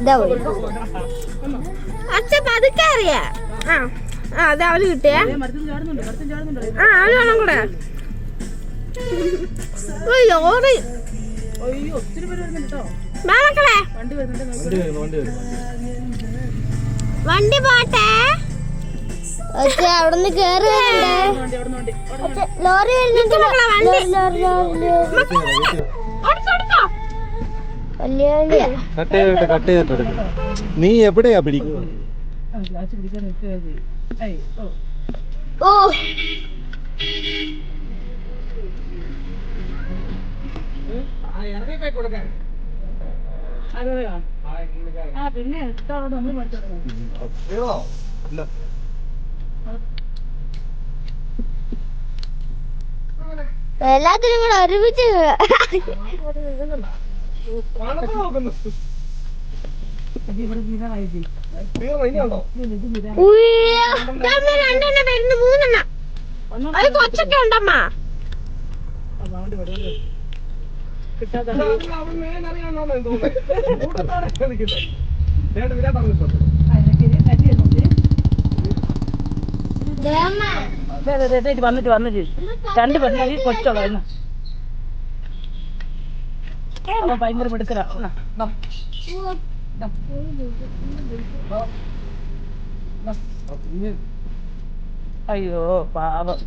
ഇതാ പോയി അച്ഛ പതുക്കെ അറിയാ? ആ ആ അതെ അവന് കിട്ടിയേ. ആ അവന് വേണം കൂടെ. ലോറി മക്കളെ. വണ്ടി വരുന്നുണ്ട് വണ്ടി വരുന്നു വണ്ടി വണ്ടി പോട്ടെ. അവിടെ നിന്ന് കേറി ലോറി വരുന്നുണ്ട്. കട്ട് ചെയ്തിട്ട് കട്ട് ചെയ്തിട്ട് എടുക്ക്. നീ എവിടെയാ പിടിക്കുന്നത് ഓ പിന്നെ. എല്ലാത്തിനും കൂടെ ഒരുമിച്ച് കൊച്ചൊക്കെ ഉണ്ടമ്മ. വന്നിട്ട് വന്നിട്ട്. രണ്ട് പെണ്ണി കൊച്ചുള്ള അവൻ ഭയങ്കര മിടുക്കലാ. അയ്യോ പാവം.